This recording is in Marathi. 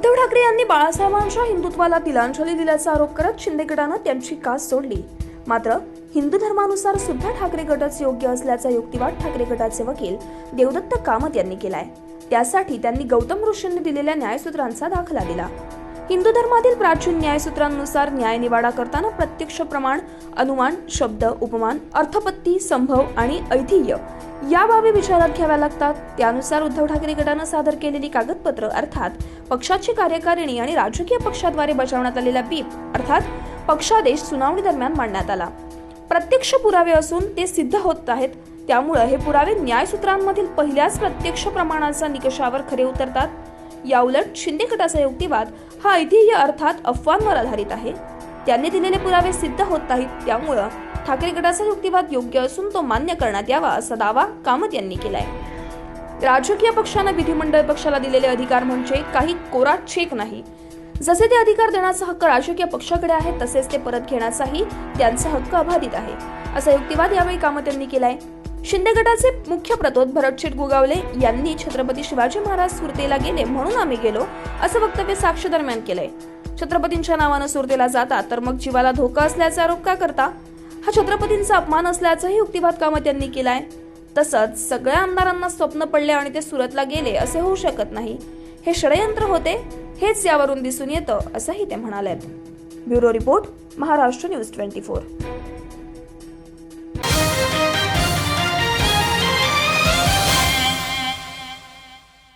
उद्धव ठाकरे यांनी बाळासाहेबांच्या हिंदुत्वाला तिलांजली दिल्याचा आरोप करत शिंदे गटानं त्यांची कास सोडली. मात्र हिंदू धर्मानुसार सुद्धा ठाकरे गटच योग्य असल्याचा युक्तिवाद ठाकरे गटाचे वकील देवदत्त कामत यांनी केलाय. त्यासाठी त्यांनी गौतम ऋषींनी दिलेल्या न्यायसूत्रांचा दाखला दिला. हिंदू धर्मातील प्राचीन न्यायसूत्रांनुसार न्यायनिवाडा करताना प्रत्यक्ष प्रमाण अनुमान शब्द उपमान अर्थपत्ती संभव आणि ऐतिह्य या बाबी विचारात घ्याव्या लागतात. त्यानुसार उद्धव ठाकरे गटानं सादर केलेली कागदपत्र अर्थात पक्षाची कार्यकारिणी आणि राजकीय पक्षाद्वारे बजावण्यात आलेला बीप अर्थात पक्षादेश सुनावणी दरम्यान मांडण्यात आला. प्रत्यक्ष पुरावे असून ते सिद्ध होत आहेत. त्यामुळे हे पुरावे न्यायसूत्रांमधील पहिल्याच प्रत्यक्ष प्रमाणाचा निकषावर खरे उतरतात. याउलट शिंदे गटाचा युक्तिवाद हा ऐतिह्य अर्थात अफवांवर आधारित आहे. त्यांनी दिलेले पुरावे सिद्ध होत नाहीत त्यामुळं ठाकरे गटाचा युक्तिवाद योग्य असून तो मान्य करण्यात यावा असा दावा कामत यांनी केलाय. राजकीय पक्षानं विधिमंडळ पक्षाला दिलेले अधिकार म्हणजे काही कोरा चेक नाही. जसे ते अधिकार देण्याचा हक्क राजकीय पक्षाकडे आहे तसेच ते परत घेण्याचाही त्यांचा हक्क अबाधित आहे असा युक्तिवाद यावेळी कामत यांनी केलाय. शिंदे गटाचे मुख्य प्रतोद भरतशेठ गुगावले यांनी छत्रपती शिवाजी महाराज सुरतेला गेले म्हणून आम्ही गेलो असं वक्तव्य साक्ष दरम्यान केलंय. छत्रपतींच्या नावानं सुरतेला जातात तर मग जीवाला धोका असल्याचा आरोप का करता? हा छत्रपतींचा अपमान असल्याचाही युक्तिवाद कामत यांनी केलाय. तसंच सगळ्या आमदारांना स्वप्न पडले आणि ते सुरतला गेले असे होऊ शकत नाही. हे षडयंत्र होते हेच यावरून दिसून येतं असंही ते म्हणाले bureau report Maharashtra news twenty four.